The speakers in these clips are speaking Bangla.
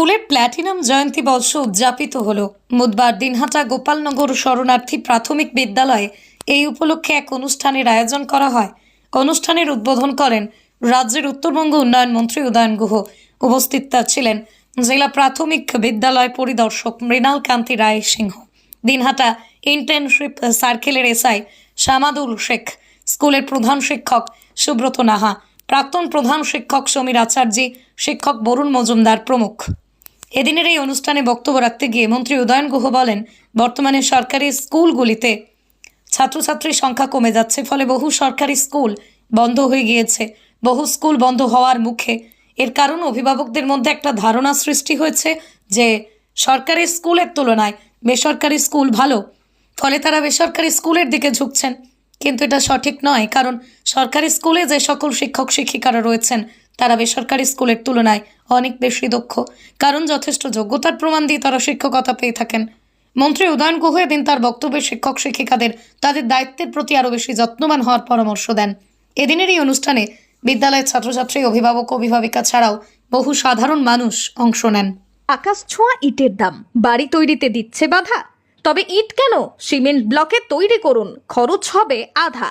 স্কুলের প্ল্যাটিনাম জয়ন্তী বর্ষ উদযাপিত হল। বুধবার দিনহাটা গোপালনগর শরণার্থী প্রাথমিক বিদ্যালয়ে এই উপলক্ষে এক অনুষ্ঠানের আয়োজন করা হয়। অনুষ্ঠানের উদ্বোধন করেন রাজ্যের উত্তরবঙ্গ উন্নয়ন মন্ত্রী উদয়ন গুহ। উপস্থিত ছিলেন জেলা প্রাথমিক বিদ্যালয় পরিদর্শক মৃণাল কান্তি রায় সিংহ। দিনহাটা ইন্টার্নশিপ সার্কেলের এসআই শামাদুল শেখ। স্কুলের প্রধান শিক্ষক সুব্রত নাহা। প্রাক্তন প্রধান শিক্ষক সমীর আচার্যী শিক্ষক বরুণ মজুমদার প্রমুখ। এদিনের এই অনুষ্ঠানে বক্তব্য রাখতে গিয়ে মন্ত্রী উদয়ন গুহ বলেন, বর্তমানে সরকারি স্কুলগুলিতে ছাত্রছাত্রীর সংখ্যা কমে যাচ্ছে, ফলে বহু সরকারি স্কুল বন্ধ হয়ে গিয়েছে। বহু স্কুল বন্ধ হওয়ার মুখে এর কারণ অভিভাবকদের মধ্যে একটা ধারণা সৃষ্টি হয়েছে যে সরকারি স্কুলের তুলনায় বেসরকারি স্কুল ভালো, ফলে তারা বেসরকারি স্কুলের দিকে ঝুঁকছেন। কিন্তু এটা সঠিক নয়, কারণ সরকারি স্কুলে যে সকল শিক্ষক শিক্ষিকারা রয়েছেন তারা বেসরকারি স্কুলের তুলনায় অনেক বেশি দক্ষ, কারণ যথেষ্ট যোগ্যতার প্রমাণ দিয়ে তারা শিক্ষকতা পেয়ে থাকেন। মন্ত্রী উদয়ন গুহ এদিন তার বক্তব্যে শিক্ষক শিক্ষিকাদের তাদের দায়িত্বের প্রতি আরও বেশি যত্নবান হওয়ার পরামর্শ দেন। এদিনের এই অনুষ্ঠানে বিদ্যালয়ের ছাত্রছাত্রী, অভিভাবক, অভিভাবিকা ছাড়াও বহু সাধারণ মানুষ অংশ নেন। আকাশ ছোঁয়া ইটের দাম, বাড়ি তৈরিতে দিচ্ছে বাধা। তবে ইট কেন? সিমেন্ট ব্লকে তৈরি করুন, খরচ হবে আধা।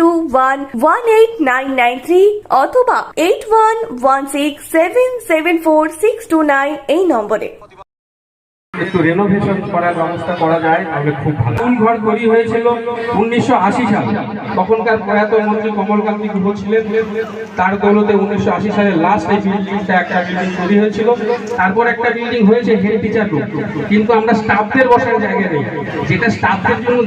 two one one eight nine nine three অথবা eight one one six seven seven four six two nine এই নম্বরে। একটু রেনোভেশন করার ব্যবস্থা করা যায়, তাহলে খুব ভালো। স্কুল ঘর তৈরি হয়েছিল? উনিশশো আশি সাল। তখনকার প্রয়াত মন্ত্রী কমলকান্তি গুহ ছিলেন। তার দৌলতে উনিশশো আশি লাস্ট এই বিল্ডিংটা একটা বিল্ডিং তৈরি হয়েছিল। তারপর একটা বিল্ডিং হয়েছে হেড টিচার কিন্তু আমরা স্টাফদের বসার জায়গা নেই। যেটা স্টাফদের জন্য